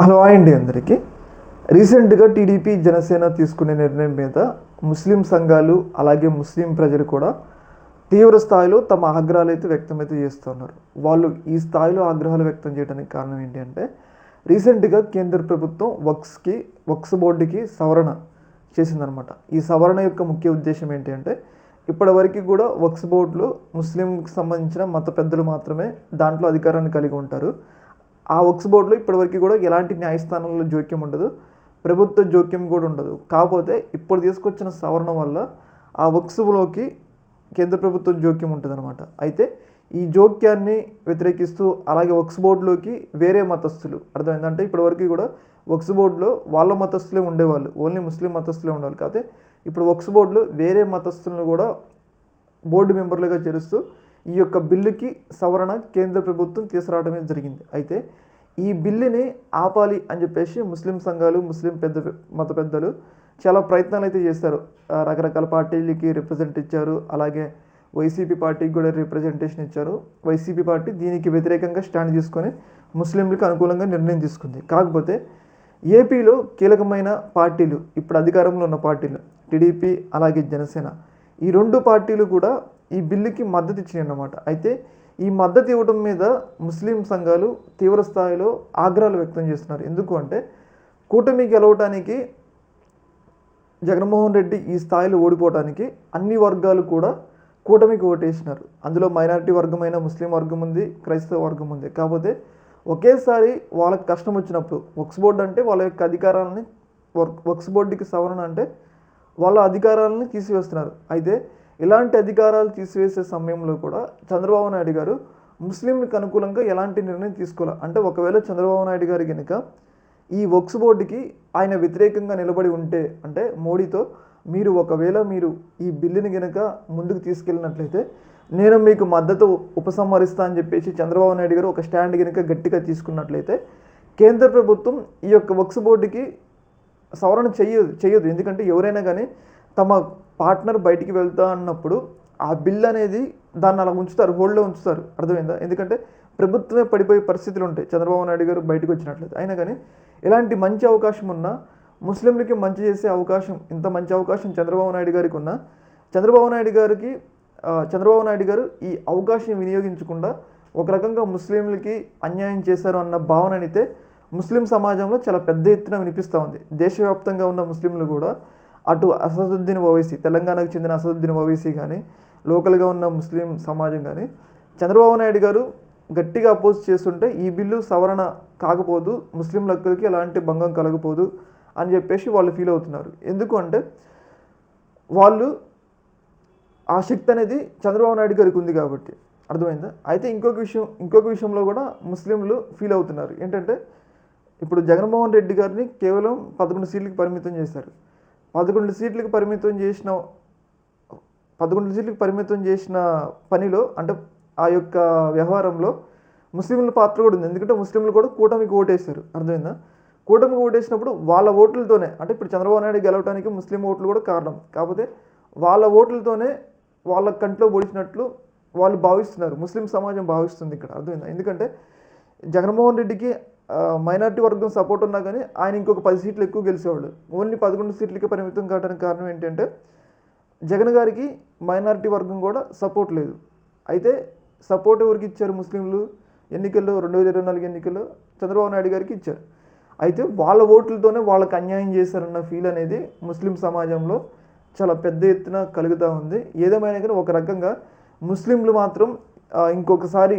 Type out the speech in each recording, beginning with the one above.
Hello అండి అందరికీ. రీసెంట్గా టీడీపీ జనసేన తీసుకునే నిర్ణయం మీద ముస్లిం సంఘాలు అలాగే ముస్లిం ప్రజలు కూడా తీవ్ర స్థాయిలో తమ ఆగ్రహాలు అయితే వ్యక్తమైతే చేస్తున్నారు. వాళ్ళు ఈ స్థాయిలో ఆగ్రహాలు వ్యక్తం చేయడానికి కారణం ఏంటి అంటే రీసెంట్గా కేంద్ర ప్రభుత్వం వక్స్కి వక్స్ బోర్డుకి సవరణ చేసిందనమాట. ఈ సవరణ యొక్క ముఖ్య ఉద్దేశం ఏంటి అంటే ఇప్పటివరకు కూడా వక్స్ బోర్డులో ముస్లింకి సంబంధించిన మత పెద్దలు మాత్రమే దాంట్లో అధికారాన్ని కలిగి ఉంటారు. ఆ వక్స్ బోర్డులో ఇప్పటివరకు కూడా ఎలాంటి న్యాయస్థానంలో జోక్యం ఉండదు ప్రభుత్వ జోక్యం కూడా ఉండదు. కాకపోతే ఇప్పుడు తీసుకొచ్చిన సవరణ వల్ల ఆ వక్స్లోకి కేంద్ర ప్రభుత్వం జోక్యం ఉంటుందన్నమాట. అయితే ఈ జోక్యాన్ని వ్యతిరేకిస్తూ అలాగే వక్స్ బోర్డులోకి వేరే మతస్థులు అర్థమైందంటే ఇప్పటివరకు కూడా వక్స్ బోర్డులో వాళ్ళ మతస్థులే ఉండేవాళ్ళు ఓన్లీ ముస్లిం మతస్థులే ఉండేవాళ్ళు. కాకపోతే ఇప్పుడు వక్స్ బోర్డులో వేరే మతస్థులను కూడా బోర్డు మెంబర్లుగా చేరుస్తూ ఈ యొక్క బిల్లుకి సవరణ కేంద్ర ప్రభుత్వం తీసుకురావడమే జరిగింది. అయితే ఈ బిల్లుని ఆపాలి అని చెప్పేసి ముస్లిం సంఘాలు ముస్లిం పెద్ద మత పెద్దలు చాలా ప్రయత్నాలు అయితే చేస్తారు. రకరకాల పార్టీలకి రిప్రజెంట్ ఇచ్చారు. అలాగే వైసీపీ పార్టీకి కూడా రిప్రజెంటేషన్ ఇచ్చారు. వైసీపీ పార్టీ దీనికి వ్యతిరేకంగా స్టాండ్ తీసుకొని ముస్లింలకు అనుకూలంగా నిర్ణయం తీసుకుంది. కాకపోతే ఏపీలో కీలకమైన పార్టీలు ఇప్పుడు అధికారంలో ఉన్న పార్టీలు టీడీపీ అలాగే జనసేన ఈ రెండు పార్టీలు కూడా ఈ బిల్లుకి మద్దతు ఇచ్చినాయి అన్నమాట అయితే ఈ మద్దతు ఇవ్వడం మీద ముస్లిం సంఘాలు తీవ్ర స్థాయిలో ఆగ్రహాలు వ్యక్తం చేస్తున్నారు. ఎందుకు అంటే కూటమి గెలవటానికి జగన్మోహన్ రెడ్డి ఈ స్థాయిలో ఓడిపోవడానికి అన్ని వర్గాలు కూడా కూటమికి ఓటేసినారు. అందులో మైనారిటీ వర్గమైన ముస్లిం వర్గం ఉంది క్రైస్తవ వర్గం ఉంది. కాకపోతే ఒకేసారి వాళ్ళకి కష్టం వచ్చినప్పుడు వక్స్ బోర్డు అంటే వాళ్ళ యొక్క అధికారాలని వర్క్ వక్స్ బోర్డుకి సవరణ అంటే వాళ్ళ అధికారాలను తీసివేస్తున్నారు. అయితే ఇలాంటి అధికారాలు తీసివేసే సమయంలో కూడా చంద్రబాబు నాయుడు గారు ముస్లింలకు అనుకూలంగా ఎలాంటి నిర్ణయం తీసుకోవాలి అంటే ఒకవేళ చంద్రబాబు నాయుడు గారు కనుక ఈ వక్స్ బోర్డుకి ఆయన వ్యతిరేకంగా నిలబడి ఉంటే అంటే మోడీతో మీరు ఒకవేళ మీరు ఈ బిల్లుని కనుక ముందుకు తీసుకెళ్ళినట్లయితే నేను మీకు మద్దతు ఉపసంహరిస్తా అని చెప్పేసి చంద్రబాబు నాయుడు గారు ఒక స్టాండ్ కనుక గట్టిగా తీసుకున్నట్లయితే కేంద్ర ప్రభుత్వం ఈ యొక్క వక్స్ బోర్డుకి సవరణ చెయ్యదు చేయదు. ఎందుకంటే ఎవరైనా కానీ తమ పార్ట్నర్ బయటికి వెళ్తా అన్నప్పుడు ఆ బిల్ అనేది దాన్ని అలా ఉంచుతారు హోల్డ్లో ఉంచుతారు. అర్థమైందా? ఎందుకంటే ప్రభుత్వమే పడిపోయే పరిస్థితులు ఉంటాయి. చంద్రబాబు నాయుడు గారు బయటకు వచ్చినట్లయితే. అయినా కానీ ఇలాంటి మంచి అవకాశం ఉన్నా ముస్లింలకి మంచి చేసే అవకాశం ఇంత మంచి అవకాశం చంద్రబాబు నాయుడు గారికి ఉన్నా చంద్రబాబు నాయుడు గారికి చంద్రబాబు నాయుడు గారు ఈ అవకాశం వినియోగించకుండా ఒక రకంగా ముస్లింలకి అన్యాయం చేశారు అన్న భావన అయితే ముస్లిం సమాజంలో చాలా పెద్ద ఎత్తున వినిపిస్తూ ఉంది. దేశవ్యాప్తంగా ఉన్న ముస్లింలు కూడా అటు అసదుద్దీన్ ఓవైసీ తెలంగాణకు చెందిన అసదుద్దీన్ ఓవైసీ కానీ లోకల్గా ఉన్న ముస్లిం సమాజం కానీ చంద్రబాబు నాయుడు గారు గట్టిగా అపోజ్ చేస్తుంటే ఈ బిల్లు సవరణ కాకపోదు ముస్లిం హక్కులకి ఎలాంటి భంగం కలగపోదు అని చెప్పేసి వాళ్ళు ఫీల్ అవుతున్నారు. ఎందుకు అంటే వాళ్ళు ఆ శక్తి అనేది చంద్రబాబు నాయుడు గారికి ఉంది కాబట్టి. అర్థమైందా? అయితే ఇంకొక విషయం ఇంకొక విషయంలో కూడా ముస్లింలు ఫీల్ అవుతున్నారు. ఏంటంటే ఇప్పుడు జగన్మోహన్ రెడ్డి గారిని కేవలం పదకొండు సీట్లకు పరిమితం చేశారు. పదకొండు సీట్లకి పరిమితం చేసిన పదకొండు సీట్లకు పరిమితం చేసిన పనిలో అంటే ఆ యొక్క వ్యవహారంలో ముస్లింల పాత్ర కూడా ఉంది. ఎందుకంటే ముస్లింలు కూడా కూటమికి ఓటేశారు. అర్థమైందా? కూటమికి ఓటేసినప్పుడు వాళ్ళ ఓట్లతోనే అంటే ఇప్పుడు చంద్రబాబు నాయుడు గెలవడానికి ముస్లిం ఓట్లు కూడా కారణం. కాకపోతే వాళ్ళ ఓట్లతోనే వాళ్ళ కంట్లో పొడిచినట్లు వాళ్ళు భావిస్తున్నారు. ముస్లిం సమాజం భావిస్తుంది ఇక్కడ. అర్థమైందా? ఎందుకంటే జగన్మోహన్ రెడ్డికి మైనార్టీ వర్గం సపోర్ట్ ఉన్నా కానీ ఆయన ఇంకొక పది సీట్లు ఎక్కువ గెలిచేవాళ్ళు. ఓన్లీ పదకొండు సీట్లకి పరిమితం కావడానికి కారణం ఏంటంటే జగన్ గారికి మైనారిటీ వర్గం కూడా సపోర్ట్ లేదు. అయితే సపోర్ట్ ఎవరికి ఇచ్చారు ముస్లింలు? ఎన్నికల్లో రెండు వేల ఇరవై నాలుగు ఎన్నికల్లో చంద్రబాబు నాయుడు గారికి ఇచ్చారు. అయితే వాళ్ళ ఓట్లతోనే వాళ్ళకి అన్యాయం చేశారన్న ఫీల్ అనేది ముస్లిం సమాజంలో చాలా పెద్ద ఎత్తున కలుగుతూ ఉంది. ఏదేమైనా కానీ ఒక రకంగా ముస్లింలు మాత్రం ఇంకొకసారి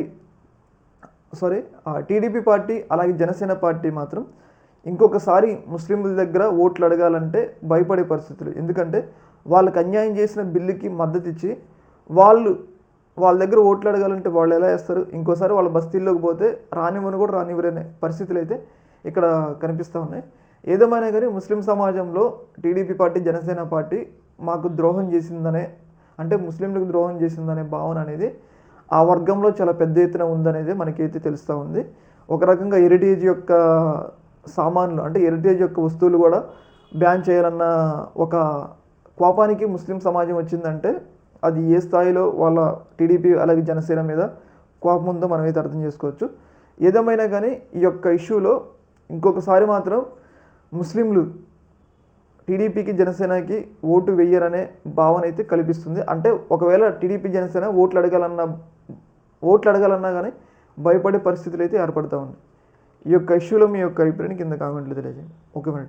సారీ టీడీపీ పార్టీ అలాగే జనసేన పార్టీ మాత్రం ఇంకొకసారి ముస్లింల దగ్గర ఓట్లు అడగాలంటే భయపడే పరిస్థితులు. ఎందుకంటే వాళ్ళకి అన్యాయం చేసిన బిల్లుకి మద్దతు ఇచ్చి వాళ్ళు వాళ్ళ దగ్గర ఓట్లు అడగాలంటే వాళ్ళు ఎలా వేస్తారు ఇంకోసారి వాళ్ళ బస్తీల్లోకి పోతే రానివ్వని కూడా రానివ్వరనే పరిస్థితులు అయితే ఇక్కడ కనిపిస్తూ ఉన్నాయి. ఏదేమైనా కానీ ముస్లిం సమాజంలో టీడీపీ పార్టీ జనసేన పార్టీ మాకు ద్రోహం చేసిందనే అంటే ముస్లింలకు ద్రోహం చేసిందనే భావన అనేది ఆ వర్గంలో చాలా పెద్ద ఎత్తున ఉందనేది మనకైతే తెలుస్తూ ఉంది. ఒక రకంగా హెరిటేజ్ యొక్క సామాన్లు అంటే హెరిటేజ్ యొక్క వస్తువులు కూడా బ్యాన్ చేయాలన్న ఒక కోపానికి ముస్లిం సమాజం వచ్చిందంటే అది ఏ స్థాయిలో వాళ్ళ టీడీపీ అలాగే జనసేన మీద కోపం ఉందో మనమైతే అర్థం చేసుకోవచ్చు. ఏదేమైనా కానీ ఈ యొక్క ఇష్యూలో ఇంకొకసారి మాత్రం ముస్లింలు టీడీపీకి జనసేనకి ఓటు వేయరనే భావన అయితే కల్పిస్తుంది. అంటే ఒకవేళ టీడీపీ జనసేన ఓట్లు అడగాలన్న ఓట్లు అడగాలన్నా కానీ భయపడే పరిస్థితులు అయితే ఏర్పడతా ఉన్నాయి. ఈ యొక్క ఇష్యూలో మీ యొక్క అభిప్రాయాన్ని కింద కామెంట్లు తెలియజేయండి. ఓకే మరి